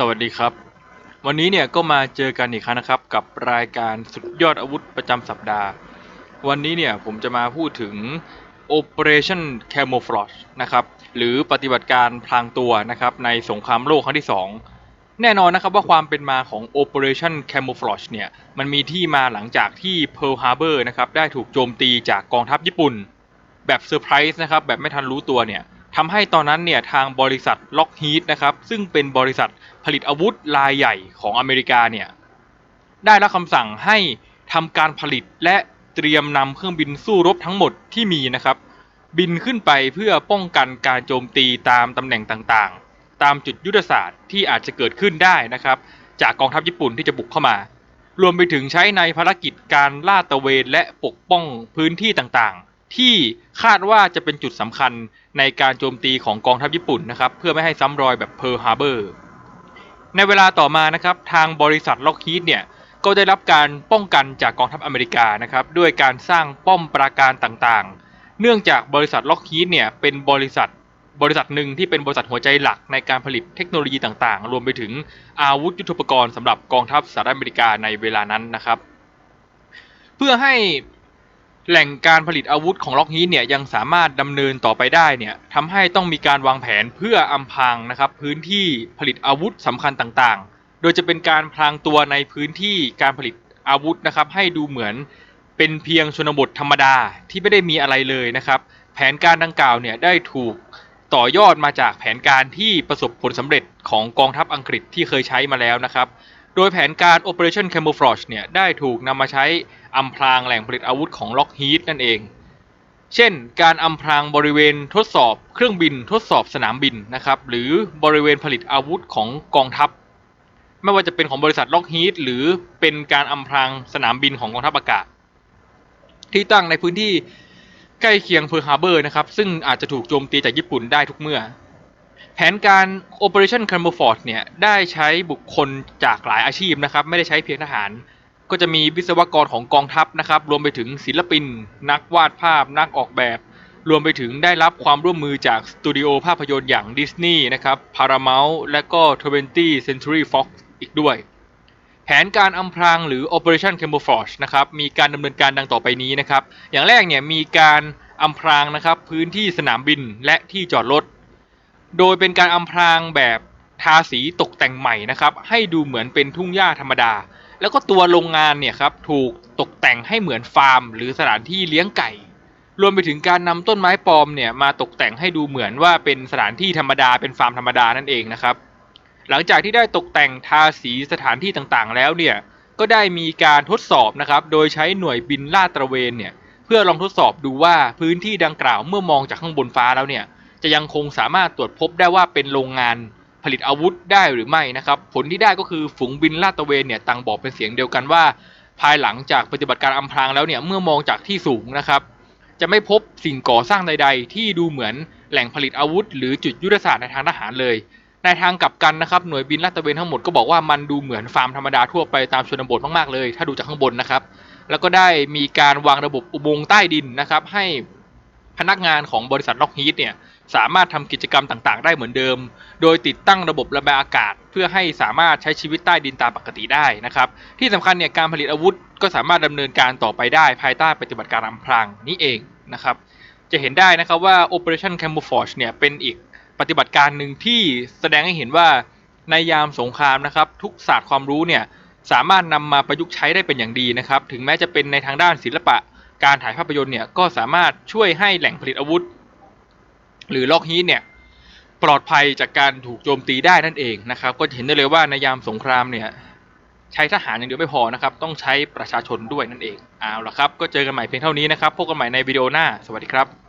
สวัสดีครับ วันนี้เนี่ยก็มาเจอกันอีกครั้งนะครับ กับรายการสุดยอดอาวุธประจำสัปดาห์ วันนี้เนี่ยผมจะมาพูดถึง Operation Camouflage นะครับ หรือปฏิบัติการพลางตัวนะครับในสงครามโลกครั้งที่ 2 แน่นอนนะครับว่าความเป็นมาของ Operation Camouflage เนี่ยมันมีที่มาหลังจากที่ Pearl Harbor นะครับได้ถูกโจมตีจากกองทัพญี่ปุ่น แบบเซอร์ไพรส์นะครับแบบไม่ทันรู้ตัวเนี่ย ทำให้ตอนนั้นเนี่ยทางบริษัทล็อกฮีดนะครับซึ่งเป็นบริษัทผลิตอาวุธรายใหญ่ของอเมริกาเนี่ยได้รับคำสั่งให้ทำการผลิตและเตรียมนำเครื่องบินสู้รบทั้งหมดที่มีนะครับบินขึ้นไปเพื่อป้องกันการโจมตีตามตำแหน่งต่างๆ ตามจุดยุทธศาสตร์ที่อาจจะเกิดขึ้นได้นะครับ จากกองทัพญี่ปุ่นที่จะบุกเข้ามา รวมไปถึงใช้ในภารกิจการลาดตระเวนและปกป้องพื้นที่ต่างๆ ที่คาดว่าจะเป็นจุดสำคัญในการโจมตีของกองทัพญี่ปุ่นนะครับ เพื่อไม่ให้ซ้ำรอยแบบเพิร์ฮาร์เบอร์ในเวลาต่อมานะครับทางบริษัทล็อกฮีดเนี่ยก็ได้รับการป้องกันจากกองทัพอเมริกานะครับด้วยการสร้างป้อมปราการต่างๆ เนื่องจากบริษัทล็อกฮีดเนี่ยเป็นบริษัทบริษัทหนึ่งที่เป็นบริษัทหัวใจหลักในการผลิตเทคโนโลยีต่างๆ รวมไปถึงอาวุธยุทโธปกรณ์สำหรับกองทัพสหรัฐอเมริกาในเวลานั้นนะครับ เพื่อให้ แหล่งการผลิตอาวุธของล็อกฮีเนี่ยยังสามารถดำเนินต่อไปได้เนี่ยทำให้ต้องมีการวางแผนเพื่ออำพรางนะครับพื้นที่ผลิตอาวุธสำคัญต่างๆ โดยจะเป็นการพรางตัวในพื้นที่การผลิตอาวุธนะครับให้ดูเหมือนเป็นเพียงชนบทธรรมดาที่ไม่ได้มีอะไรเลยนะครับ แผนการดังกล่าวเนี่ยได้ถูกต่อยอดมาจากแผนการที่ประสบผลสำเร็จของกองทัพอังกฤษที่เคยใช้มาแล้วนะครับ โดยแผนการ Operation Camouflage เนี่ยได้ถูกนำมาใช้อำพรางแหล่งผลิตอาวุธของ Lockheed นั่นเอง เช่น การอำพรางบริเวณทดสอบเครื่องบินทดสอบสนามบินนะครับหรือบริเวณผลิตอาวุธของกองทัพ ไม่ว่าจะเป็นของบริษัท Lockheed หรือเป็นการอำพรางสนามบินของกองทัพอากาศ ที่ตั้งในพื้นที่ใกล้เคียงเพิร์ฮาร์เบอร์นะครับซึ่งอาจจะถูกโจมตีจากญี่ปุ่นได้ทุกเมื่อ แผนการ Operation Camouflage เนี่ย ได้ใช้บุคคลจากหลายอาชีพนะครับ ไม่ได้ใช้เพียงทหาร ก็จะมีวิศวกรของกองทัพนะครับ รวมไปถึงศิลปิน นักวาดภาพ นักออกแบบ รวมไปถึงได้รับความร่วมมือจากสตูดิโอภาพยนตร์อย่างดิสนีย์นะครับ Paramount และก็ 20th Century Fox อีกด้วย แผนการอำพรางหรือ Operation Camouflage นะครับ มีการดำเนินการดังต่อไปนี้นะครับ อย่างแรกเนี่ยมีการอำพรางนะครับพื้นที่สนามบินและที่จอดรถ โดยเป็นการอำพรางแบบทาสีตกแต่งใหม่นะครับ ให้ดูเหมือนเป็นทุ่งหญ้าธรรมดา แล้วก็ตัวโรงงานเนี่ยครับถูกตกแต่งให้เหมือนฟาร์ม หรือสถานที่เลี้ยงไก่ รวมไปถึงการนำต้นไม้ปลอมเนี่ยมาตกแต่งให้ดูเหมือนว่าเป็นสถานที่ธรรมดาเป็นฟาร์มธรรมดานั่นเองนะครับ หลังจากที่ได้ตกแต่งทาสีสถานที่ต่างๆ แล้วเนี่ยก็ได้มีการทดสอบนะครับ โดยใช้หน่วยบินลาดตระเวนเนี่ยเพื่อลองทดสอบดูว่าพื้นที่ดังกล่าวเมื่อมองจากข้างบนฟ้าแล้วเนี่ย จะยังคงสามารถตรวจพบได้ว่าเป็นโรงงานผลิตอาวุธได้หรือไม่นะครับผลที่ได้ก็คือฝูงบินลาดตระเวนเนี่ยต่างบอกเป็นเสียงเดียวกันว่า ภายหลังจากปฏิบัติการอำพรางแล้วเนี่ยเมื่อมองจากที่สูงนะครับ จะไม่พบสิ่งก่อสร้างใด ๆ ที่ดูเหมือนแหล่งผลิตอาวุธ หรือจุดยุทธศาสตร์ในทางทหารเลยในทางกลับกันนะครับหน่วยบินลาดตระเวนทั้งหมดก็บอกว่ามันดูเหมือนฟาร์มธรรมดาทั่วไปตามชนบทมากๆเลย ถ้าดูจากข้างบนนะครับ แล้วก็ได้มีการวางระบบอุโมงค์ใต้ดินนะครับ ให้ พนักงานของบริษัทล็อกฮีดเนี่ยสามารถทำกิจกรรมต่างๆ ได้เหมือนเดิม โดยติดตั้งระบบระบายอากาศ เพื่อให้สามารถใช้ชีวิตใต้ดินตามปกติได้นะครับ ที่สำคัญเนี่ยการผลิตอาวุธก็สามารถดำเนินการต่อไปได้ภายใต้ปฏิบัติการอำพรางนี้เองนะครับ จะเห็นได้นะครับว่า Operation Camouflage เนี่ยเป็นอีกปฏิบัติการหนึ่งที่แสดงให้เห็นว่าในยามสงครามนะครับ ทุกศาสตร์ความรู้เนี่ยสามารถนำมาประยุกต์ใช้ได้เป็นอย่างดีนะครับ ถึงแม้จะเป็นในทางด้านศิลปะ การถ่ายภาพยนตร์เนี่ยก็สามารถช่วยให้แหล่งผลิตอาวุธ หรือล็อกฮีทเนี่ยปลอดภัยจากการถูกโจมตีได้นั่นเองนะครับ ก็จะเห็นได้เลยว่าในยามสงครามเนี่ยใช้ทหารอย่างเดียวไม่พอนะครับ ต้องใช้ประชาชนด้วยนั่นเอง เอาละครับ ก็เจอกันใหม่เพียงเท่านี้นะครับ พบกันใหม่ในวิดีโอหน้า สวัสดีครับ